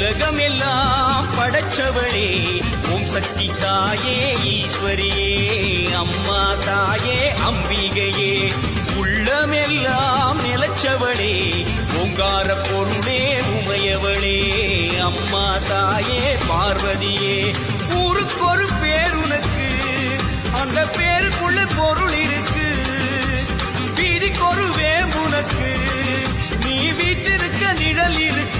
உலகமெல்லாம் படைச்சவளே. ஓம் சக்தி தாயே ஈஸ்வரியே அம்மா தாயே அம்பிகையே. உள்ளமெல்லாம் நிலச்சவளே ஓங்கார பொருளே உமையவளே. அம்மா தாயே பார்வதியே ஊருக்கொரு பேர் உனக்கு அந்த பேருக்குள்ள பொருள் இருக்கு. வீதிக்கொரு வேம்புனக்கு நீ வீட்டிருக்க நிழல் இருக்கு.